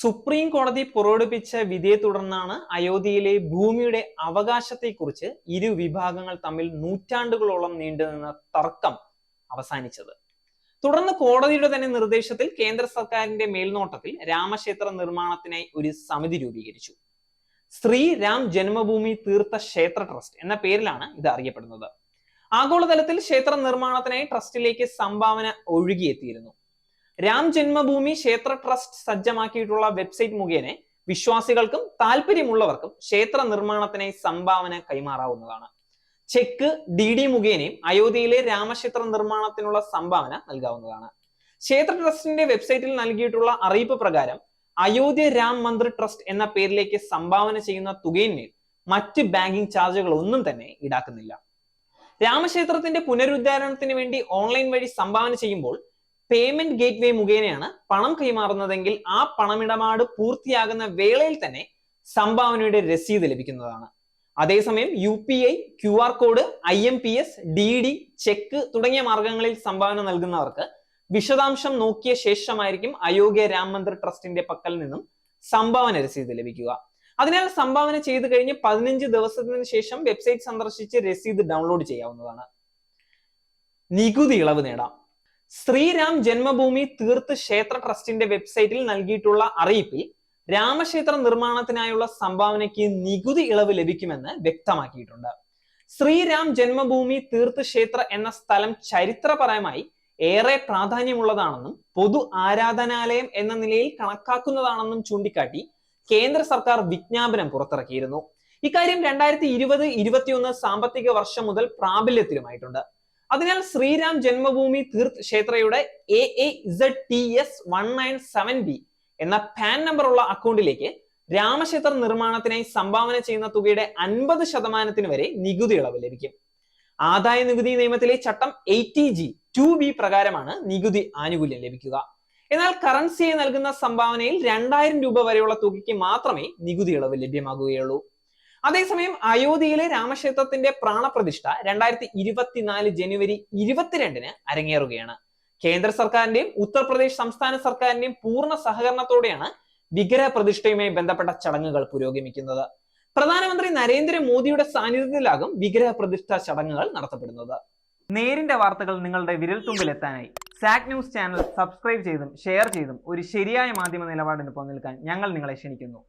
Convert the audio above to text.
Supreme കോടതി പുറപ്പെടുവിച്ച വിധിയെ തുടർന്നാണ് അയോധ്യയിലെ ഭൂമിയുടെ അവകാശത്തെക്കുറിച്ച് ഇരു വിഭാഗങ്ങൾ തമ്മിൽ നൂറ്റാണ്ടുകളോളം നീണ്ടുനിന്ന തർക്കം അവസാനിച്ചത്. തുടർന്ന് കോടതിയുടെ തന്നെ നിർദ്ദേശത്തിൽ കേന്ദ്ര സർക്കാരിന്റെ മേൽനോട്ടത്തിൽ രാമക്ഷേത്ര നിർമ്മാണത്തിനായി ഒരു സമിതി രൂപീകരിച്ചു. ശ്രീ രാം ജന്മഭൂമി തീർത്ഥ ക്ഷേത്ര ട്രസ്റ്റ് എന്ന പേരിലാണ് ഇത് അറിയപ്പെടുന്നത്. ആഗോളതലത്തിൽ ക്ഷേത്ര നിർമ്മാണത്തിനായി ട്രസ്റ്റിലേക്ക് സംഭാവന ഒഴുകിയെത്തിയിരുന്നു. രാം ജന്മഭൂമി ക്ഷേത്ര ട്രസ്റ്റ് സജ്ജമാക്കിയിട്ടുള്ള വെബ്സൈറ്റ് മുഖേന വിശ്വാസികൾക്കും താല്പര്യമുള്ളവർക്കും ക്ഷേത്ര നിർമ്മാണത്തിനായി സംഭാവന കൈമാറാവുന്നതാണ്. ചെക്ക് ഡി ഡി മുഖേനയും അയോധ്യയിലെ രാമക്ഷേത്ര നിർമ്മാണത്തിനുള്ള സംഭാവന നൽകാവുന്നതാണ്. ക്ഷേത്ര ട്രസ്റ്റിന്റെ വെബ്സൈറ്റിൽ നൽകിയിട്ടുള്ള അറിയിപ്പ് പ്രകാരം അയോധ്യ രാം മന്ദിർ ട്രസ്റ്റ് എന്ന പേരിലേക്ക് സംഭാവന ചെയ്യുന്ന തുകയിന്മേൽ മറ്റ് ബാങ്കിംഗ് ചാർജുകൾ ഒന്നും തന്നെ ഈടാക്കുന്നില്ല. രാമക്ഷേത്രത്തിന്റെ പുനരുദ്ധാരണത്തിന് വേണ്ടി ഓൺലൈൻ വഴി സംഭാവന ചെയ്യുമ്പോൾ പേയ്മെന്റ് ഗേറ്റ് വേ മുഖേനയാണ് പണം കൈമാറുന്നതെങ്കിൽ ആ പണമിടപാട് പൂർത്തിയാകുന്ന വേളയിൽ തന്നെ സംഭാവനയുടെ രസീത് ലഭിക്കുന്നതാണ്. അതേസമയം U P I Q R code I M P S D D cheque തുടങ്ങിയ മാർഗങ്ങളിൽ സംഭാവന നൽകുന്നവർക്ക് വിശദാംശം നോക്കിയ ശേഷമായിരിക്കും അയോഗ്യ രാം മന്ദിർ ട്രസ്റ്റിന്റെ പക്കൽ നിന്നും സംഭാവന രസീത് ലഭിക്കുക. അതിനാൽ സംഭാവന ചെയ്തു കഴിഞ്ഞ് പതിനഞ്ച് ദിവസത്തിന് ശേഷം വെബ്സൈറ്റ് സന്ദർശിച്ച് രസീത് ഡൗൺലോഡ് ചെയ്യാവുന്നതാണ്. നികുതി ഇളവ് നേടാം. ശ്രീരാം ജന്മഭൂമി തീർത്ത് ക്ഷേത്ര ട്രസ്റ്റിന്റെ വെബ്സൈറ്റിൽ നൽകിയിട്ടുള്ള അറിയിപ്പിൽ രാമക്ഷേത്ര നിർമ്മാണത്തിനായുള്ള സംഭാവനയ്ക്ക് നികുതി ഇളവ് ലഭിക്കുമെന്ന് വ്യക്തമാക്കിയിട്ടുണ്ട്. ശ്രീരാം ജന്മഭൂമി തീർത്ത് ക്ഷേത്ര എന്ന സ്ഥലം ചരിത്രപരമായി ഏറെ പ്രാധാന്യമുള്ളതാണെന്നും പൊതു ആരാധനാലയം എന്ന നിലയിൽ കണക്കാക്കുന്നതാണെന്നും ചൂണ്ടിക്കാട്ടി കേന്ദ്ര സർക്കാർ വിജ്ഞാപനം പുറത്തിറക്കിയിരുന്നു. ഇക്കാര്യം രണ്ടായിരത്തി ഇരുപത് ഇരുപത്തിയൊന്ന് സാമ്പത്തിക വർഷം മുതൽ പ്രാബല്യത്തിലുമായിട്ടുണ്ട്. അതിനാൽ Shriram Janmabhoomi Teerth ക്ഷേത്രയുടെ A A Z T S one nine seven B എന്ന പാൻ നമ്പർ ഉള്ള അക്കൗണ്ടിലേക്ക് രാമക്ഷേത്ര നിർമ്മാണത്തിനായി സംഭാവന ചെയ്യുന്ന തുകയുടെ അൻപത് ശതമാനത്തിന് വരെ നികുതി ഇളവ് ലഭിക്കും. ആദായ നികുതി നിയമത്തിലെ ചട്ടം എയ്റ്റി ജി ടു ബി പ്രകാരമാണ് നികുതി ആനുകൂല്യം ലഭിക്കുക. എന്നാൽ കറൻസിയെ നൽകുന്ന സംഭാവനയിൽ രണ്ടായിരം രൂപ വരെയുള്ള തുകയ്ക്ക് മാത്രമേ നികുതി ഇളവ് ലഭ്യമാകുകയുള്ളൂ. അതേസമയം അയോധ്യയിലെ രാമക്ഷേത്രത്തിന്റെ പ്രാണപ്രതിഷ്ഠ രണ്ടായിരത്തി ഇരുപത്തിനാല് ജനുവരി ഇരുപത്തിരണ്ടിന് അരങ്ങേറുകയാണ്. കേന്ദ്ര സർക്കാരിന്റെയും ഉത്തർപ്രദേശ് സംസ്ഥാന സർക്കാരിന്റെയും പൂർണ സഹകരണത്തോടെയാണ് വിഗ്രഹ പ്രതിഷ്ഠയുമായി ബന്ധപ്പെട്ട ചടങ്ങുകൾ പുരോഗമിക്കുന്നത്. പ്രധാനമന്ത്രി നരേന്ദ്രമോദിയുടെ സാന്നിധ്യത്തിലാകും വിഗ്രഹ പ്രതിഷ്ഠ ചടങ്ങുകൾ നടത്തപ്പെടുന്നത്. നേരിന്റെ വാർത്തകൾ നിങ്ങളുടെ വിരൽത്തുമ്പിൽ എത്താനായി സാക് ന്യൂസ് ചാനൽ സബ്സ്ക്രൈബ് ചെയ്തും ഷെയർ ചെയ്തും ഒരു ശരിയായ മാധ്യമ നിലപാടിന് നിൽക്കാൻ ഞങ്ങൾ നിങ്ങളെ ക്ഷണിക്കുന്നു.